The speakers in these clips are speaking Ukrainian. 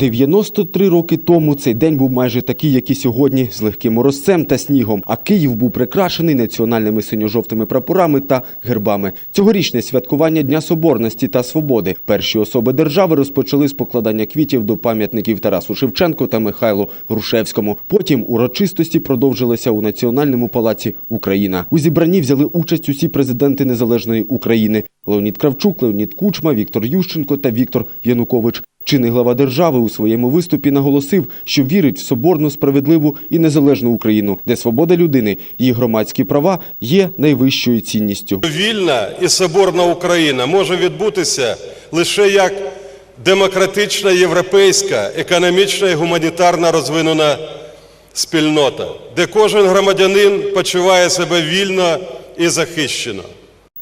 93 роки тому цей день був майже такий, як і сьогодні, з легким морозцем та снігом. А Київ був прикрашений національними синьо-жовтими прапорами та гербами. Цьогорічне святкування Дня Соборності та Свободи. Перші особи держави розпочали з покладання квітів до пам'ятників Тарасу Шевченку та Михайлу Грушевському. Потім урочистості продовжилися у Національному палаці Україна. У зібранні взяли участь усі президенти незалежної України: Леонід Кравчук, Леонід Кучма, Віктор Ющенко та Віктор Янукович. Чинний глава держави у своєму виступі наголосив, що вірить в соборну, справедливу і незалежну Україну, де свобода людини, її громадські права є найвищою цінністю. Вільна і соборна Україна може відбутися лише як демократична європейська, економічна і гуманітарна розвинена спільнота, де кожен громадянин почуває себе вільно і захищено.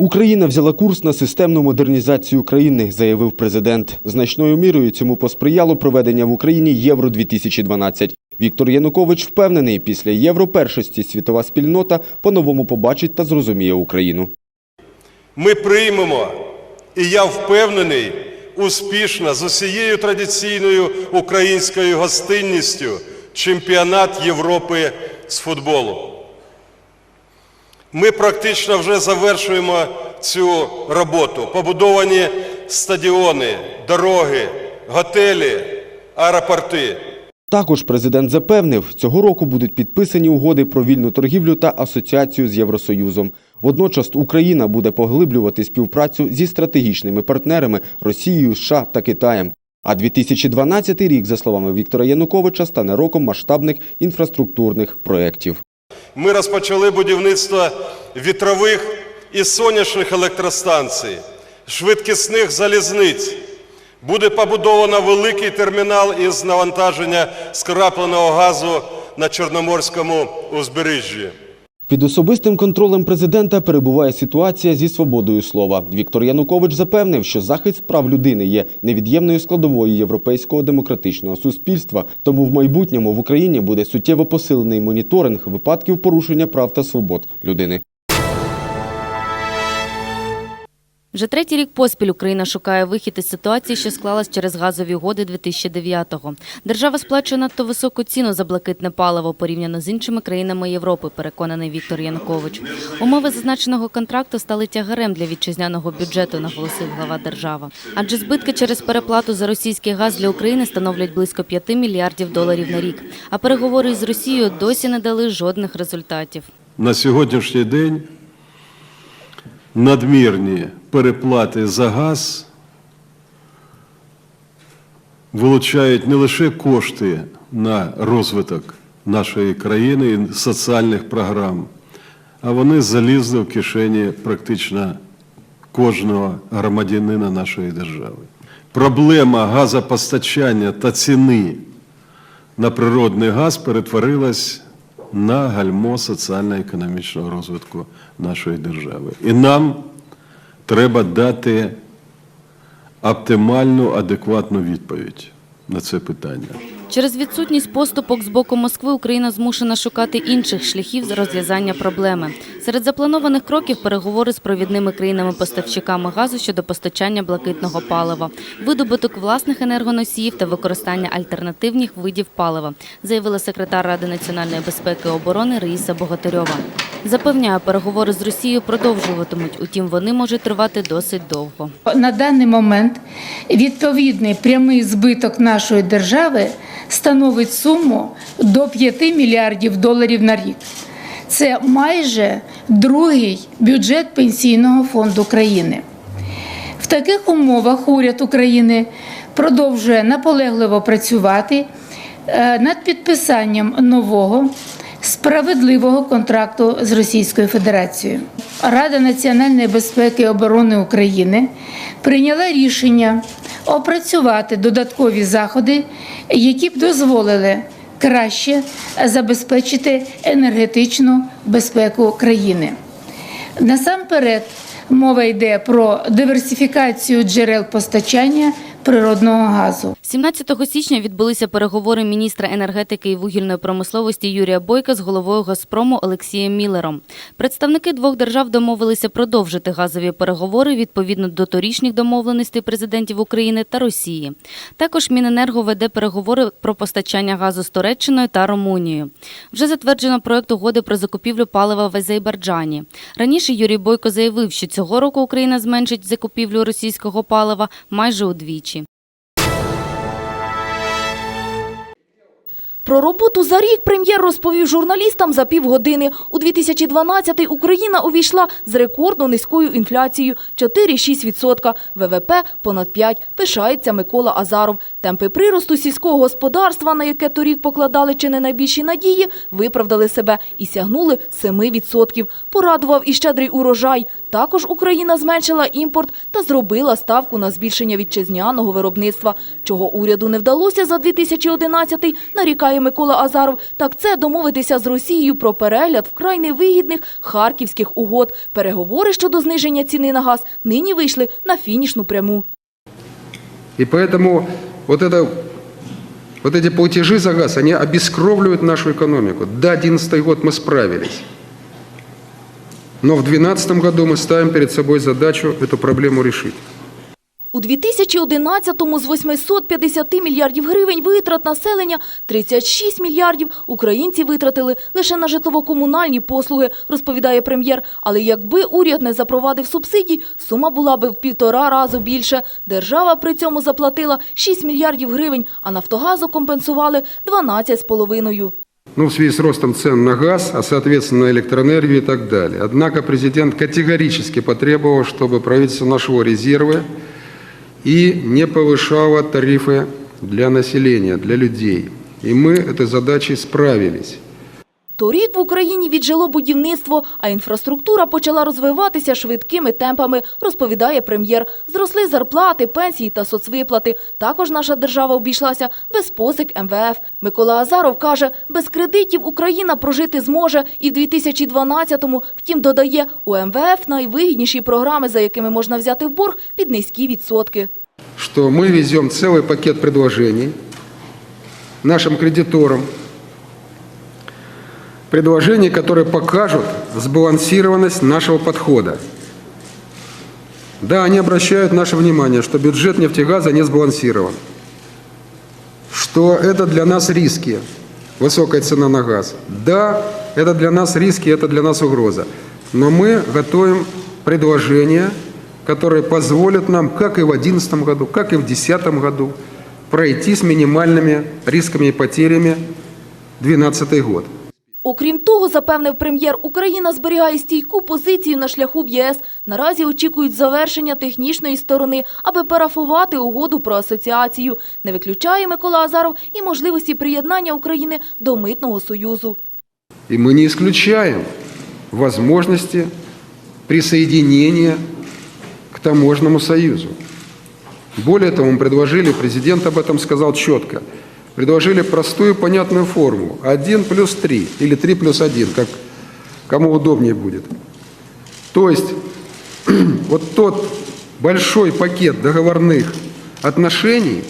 Україна взяла курс на системну модернізацію країни, заявив президент. Значною мірою цьому посприяло проведення в Україні Євро-2012. Віктор Янукович впевнений, після європершості світова спільнота по-новому побачить та зрозуміє Україну. Ми приймемо, і я впевнений, успішно з усією традиційною українською гостинністю чемпіонат Європи з футболу. Ми практично вже завершуємо цю роботу. Побудовані стадіони, дороги, готелі, аеропорти. Також президент запевнив, цього року будуть підписані угоди про вільну торгівлю та асоціацію з Євросоюзом. Водночас Україна буде поглиблювати співпрацю зі стратегічними партнерами Росією, США та Китаєм. А 2012 рік, за словами Віктора Януковича, стане роком масштабних інфраструктурних проєктів. Ми розпочали будівництво вітрових і сонячних електростанцій, швидкісних залізниць. Буде побудовано великий термінал із навантаження скрапленого газу на Чорноморському узбережжі. Під особистим контролем президента перебуває ситуація зі свободою слова. Віктор Янукович запевнив, що захист прав людини є невід'ємною складовою європейського демократичного суспільства. Тому в майбутньому в Україні буде суттєво посилений моніторинг випадків порушення прав та свобод людини. Вже третій рік поспіль Україна шукає вихід із ситуації, що склалась через газові угоди 2009-го. Держава сплачує надто високу ціну за блакитне паливо порівняно з іншими країнами Європи, переконаний Віктор Янукович. Умови зазначеного контракту стали тягарем для вітчизняного бюджету, наголосив глава держави. Адже збитки через переплату за російський газ для України становлять близько 5 мільярдів доларів на рік. А переговори із Росією досі не дали жодних результатів. На сьогоднішній день надмірні переплати за газ вилучають не лише кошти на розвиток нашої країни і соціальних програм, а вони залізли в кишені практично кожного громадянина нашої держави. Проблема газопостачання та ціни на природний газ перетворилась на гальмо соціально-економічного розвитку нашої держави. І нам треба дати оптимальну, адекватну відповідь на це питання. Через відсутність поступок з боку Москви Україна змушена шукати інших шляхів з розв'язання проблеми. Серед запланованих кроків переговори з провідними країнами-поставщиками газу щодо постачання блакитного палива, видобуток власних енергоносіїв та використання альтернативних видів палива, заявила секретар Ради національної безпеки і оборони Раїса Богатирьова. Запевняє, переговори з Росією продовжуватимуть, утім вони можуть тривати досить довго. На даний момент відповідний прямий збиток нашої держави становить суму до 5 мільярдів доларів на рік. Це майже другий бюджет Пенсійного фонду країни. В таких умовах уряд України продовжує наполегливо працювати е, над підписанням нового справедливого контракту з Російською Федерацією. Рада національної безпеки і оборони України прийняла рішення опрацювати додаткові заходи, які б дозволили краще забезпечити енергетичну безпеку країни. Насамперед, мова йде про диверсифікацію джерел постачання природного газу. 17 січня відбулися переговори міністра енергетики і вугільної промисловості Юрія Бойка з головою «Газпрому» Олексієм Міллером. Представники двох держав домовилися продовжити газові переговори відповідно до торічніх домовленостей президентів України та Росії. Також Міненерго веде переговори про постачання газу з Туреччиною та Румунією. Вже затверджено проект угоди про закупівлю палива в Азербайджані. Раніше Юрій Бойко заявив, що цього року Україна зменшить закупівлю російського палива майже удвічі. Про роботу за рік прем'єр розповів журналістам за півгодини. У 2012-й Україна увійшла з рекордно низькою інфляцією – 4,6%. ВВП – понад 5%. Пишається Микола Азаров. Темпи приросту сільського господарства, на яке торік покладали чи не найбільші надії, виправдали себе і сягнули 7%. Порадував і щедрий урожай. Також Україна зменшила імпорт та зробила ставку на збільшення вітчизняного виробництва. Чого уряду не вдалося за 2011-й, нарікає Микола Азаров, так це домовитися з Росією про перегляд вкрай невигідних харківських угод. Переговори щодо зниження ціни на газ нині вийшли на фінішну пряму. И поэтому вот, это, вот эти платежи за газ, они обескровливают нашу экономику. Да, 2011 год мы справились. Но в 2012 году мы ставим перед собой задачу эту проблему решить. У 2011-му з 850 мільярдів гривень витрат населення 36 мільярдів українці витратили лише на житлово-комунальні послуги, розповідає прем'єр. Але якби уряд не запровадив субсидій, сума була би в півтора разу більше. Держава при цьому заплатила 6 мільярдів гривень, а «Нафтогазу» компенсували 12,5. Ну, в связи с ростом цен на газ, а соответственно на электроэнергию и так далее. Однако президент категорически потребовал, чтобы правительство нашло резервы и не повышало тарифы для населения, для людей. И мы этой задачей справились. Торік в Україні віджило будівництво, а інфраструктура почала розвиватися швидкими темпами, розповідає прем'єр. Зросли зарплати, пенсії та соцвиплати. Також наша держава обійшлася без позик МВФ. Микола Азаров каже, без кредитів Україна прожити зможе і в 2012-му. Втім, додає, у МВФ найвигідніші програми, за якими можна взяти в борг під низькі відсотки. что мы везем целый пакет предложений нашим кредиторам, предложений, которые покажут сбалансированность нашего подхода. Да, они обращают наше внимание, что бюджет нефтегаза не сбалансирован, что это для нас риски, высокая цена на газ. Да, это для нас риски, это для нас угроза. Но мы готовим предложения, которые позволят нам, как и в 2011 году, как и в 2010 году, пройти с минимальными рисками и потерями 2012 год. Окрім того, запевнив прем'єр, Україна зберігає стійку позицію на шляху в ЄС. Наразі очікують завершення технічної сторони, аби парафувати угоду про асоціацію. Не виключає Микола Азаров і можливості приєднання України до Митного Союзу. И мы не исключаем возможности присоединения к таможенному союзу. Более того, мы предложили, президент об этом сказал четко, предложили простую понятную формулу. 1 плюс 3 или 3 плюс 1, как кому удобнее будет. То есть вот тот большой пакет договорных отношений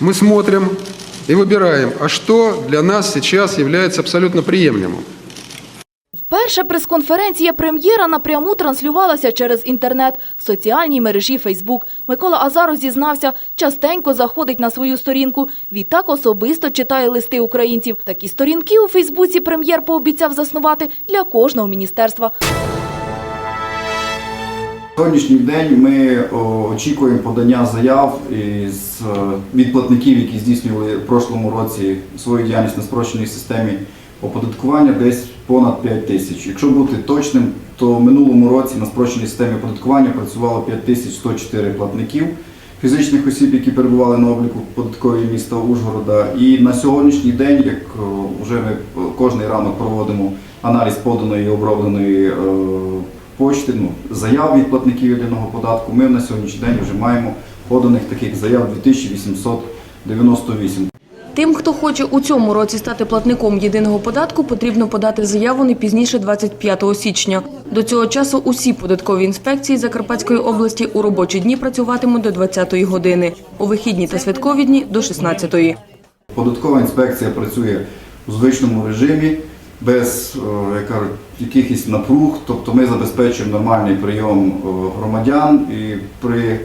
мы смотрим и выбираем, а что для нас сейчас является абсолютно приемлемым. Перша прес-конференція прем'єра напряму транслювалася через інтернет в соціальній мережі Фейсбук. Микола Азаров зізнався, частенько заходить на свою сторінку. Відтак особисто читає листи українців. Такі сторінки у Фейсбуці прем'єр пообіцяв заснувати для кожного міністерства. Сьогоднішній день ми очікуємо подання заяв із е, від платників, які здійснювали в прошлому році свою діяльність на спрощеній системі оподаткування десь понад 5 тисяч. Якщо бути точним, то в минулому році на спрощеній системі оподаткування працювало 5104 платників фізичних осіб, які перебували на обліку податкової міста Ужгорода. І на сьогоднішній день, як вже ми е, кожний ранок проводимо аналіз поданої і обробленої е, почти, ну, заяв від платників єдиного податку, ми на сьогоднішній день вже маємо поданих таких заяв 2898. Тим, хто хоче у цьому році стати платником єдиного податку, потрібно подати заяву не пізніше 25 січня. До цього часу усі податкові інспекції Закарпатської області у робочі дні працюватимуть до 20-ї години, у вихідні та святкові дні до 16-ї. Податкова інспекція працює у звичному режимі, без е, як якихось напруг. Тобто ми забезпечуємо нормальний прийом е, громадян і при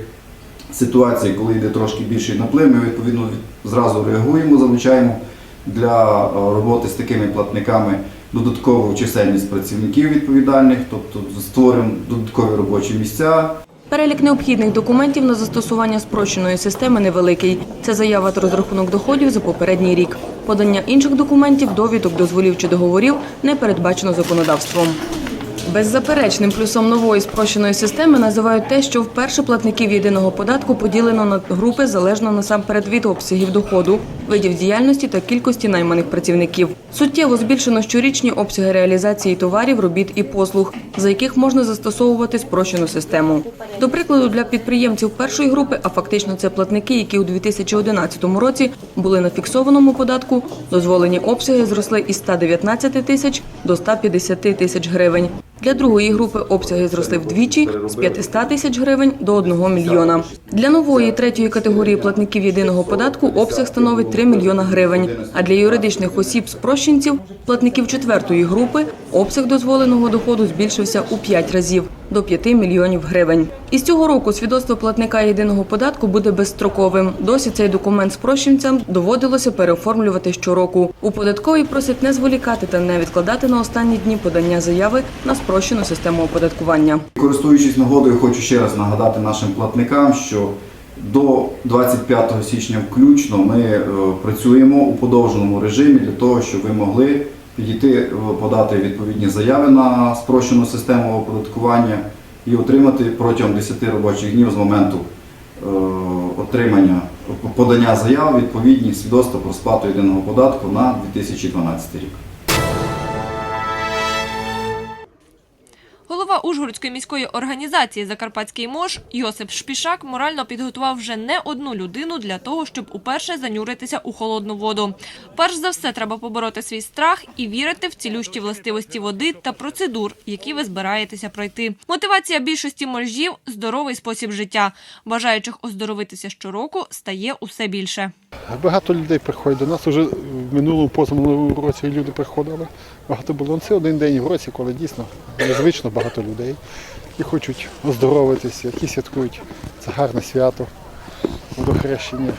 ситуації, коли йде трошки більший наплив, ми відповідно від- зразу реагуємо, залучаємо для е, роботи з такими платниками додаткову чисельність працівників відповідальних, тобто створюємо додаткові робочі місця, Перелік необхідних документів на застосування спрощеної системи невеликий. Це заява та розрахунок доходів за попередній рік. Подання інших документів, довідок, дозволів чи договорів не передбачено законодавством. Беззаперечним плюсом нової спрощеної системи називають те, що вперше платників єдиного податку поділено на групи залежно насамперед від обсягів доходу, видів діяльності та кількості найманих працівників. Суттєво збільшено щорічні обсяги реалізації товарів, робіт і послуг, за яких можна застосовувати спрощену систему. До прикладу, для підприємців першої групи, а фактично це платники, які у 2011 році були на фіксованому податку, дозволені обсяги зросли із 119 тисяч до 150 тисяч гривень. Для другої групи обсяги зросли вдвічі з 500 тисяч гривень до 1 мільйона. Для нової третьої категорії платників єдиного податку обсяг становить 3 мільйона гривень. А для юридичних осіб спрощенців, платників четвертої групи, обсяг дозволеного доходу збільшився у 5 разів до 5 мільйонів гривень. Із цього року свідоцтво платника єдиного податку буде безстроковим. Досі цей документ спрощенцям доводилося переоформлювати щороку. У податковій просять не зволікати та не відкладати на останні дні подання заяви на спрощену систему оподаткування. Користуючись нагодою, хочу ще раз нагадати нашим платникам, що до 25 січня включно ми е, працюємо у подовженому режимі для того, щоб ви могли підійти е, подати відповідні заяви на спрощену систему оподаткування і отримати протягом 10 робочих днів з моменту е, отримання подання заяв відповідні свідоцтва про сплату єдиного податку на 2012 рік. Ужгородської міської організації Закарпатський мож Йосип Шпішак морально підготував вже не одну людину для того, щоб уперше занюритися у холодну воду. Перш за все, треба побороти свій страх і вірити в цілющі властивості води та процедур, які ви збираєтеся пройти. Мотивація більшості моржів здоровий спосіб життя. Бажаючих оздоровитися щороку стає усе більше. Багато людей приходять до нас. Уже в минулому позаминулому році люди приходили. Багато було. Ну, Це один день в році, коли дійсно незвично багато людей, які хочуть оздоровитися, які святкують це гарне свято, водохрещення.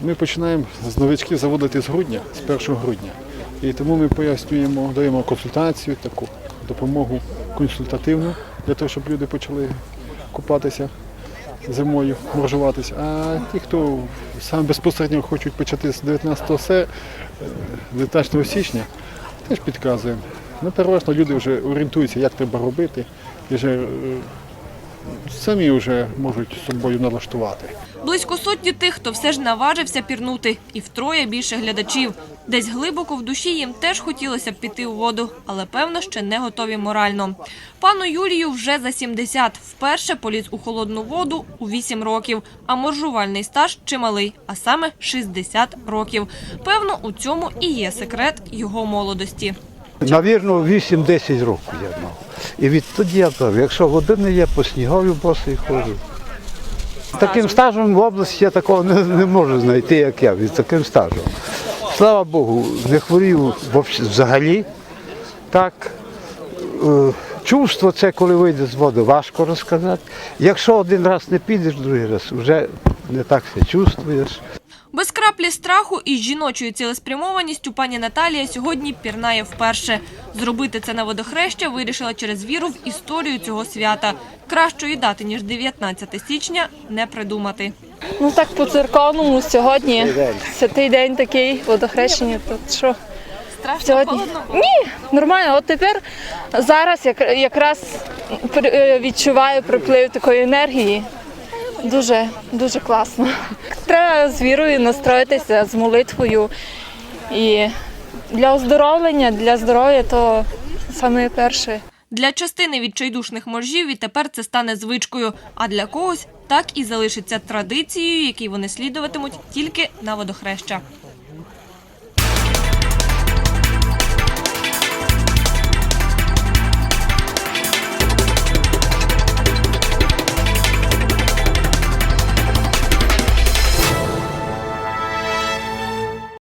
Ми починаємо з новичків заводити з грудня, з 1 грудня. І тому ми пояснюємо, даємо консультацію, таку допомогу консультативну для того, щоб люди почали купатися зимою моржуватися. А ті, хто саме безпосередньо хочуть почати з 19 се- 19 січня, теж підказуємо. Ну, переважно люди вже орієнтуються, як треба робити, і вже е, самі вже можуть собою налаштувати. Близько сотні тих, хто все ж наважився пірнути, і втроє більше глядачів. Десь глибоко в душі їм теж хотілося б піти у воду, але певно ще не готові морально. Пану Юлію вже за 70. Вперше поліз у холодну воду у 8 років, а моржувальний стаж чималий, а саме 60 років. Певно, у цьому і є секрет його молодості. Навірно, 8-10 років я мав. І відтоді я кажу, якщо не є, по снігові босий ходжу. Таким стажем в області я такого не, не можу знайти, як я, від таким стажем. Слава Богу, не хворів взагалі. Так, е, чувство це, коли вийде з води, важко розказати. Якщо один раз не підеш, другий раз вже не так все чувствуєш. Без краплі страху і з жіночою цілеспрямованістю пані Наталія сьогодні пірнає вперше. Зробити це на водохреща вирішила через віру в історію цього свята. Кращої дати, ніж 19 січня, не придумати. Ну так по церковному сьогодні святий день такий водохрещення. То що Страшно сьогодні? холодно? Ні, нормально. От тепер зараз як, якраз е, відчуваю приплив такої енергії. Дуже, дуже класно. Треба з вірою настроїтися, з молитвою. І для оздоровлення, для здоров'я то саме перше. Для частини відчайдушних моржів відтепер це стане звичкою, а для когось так і залишиться традицією, якій вони слідуватимуть тільки на водохреща.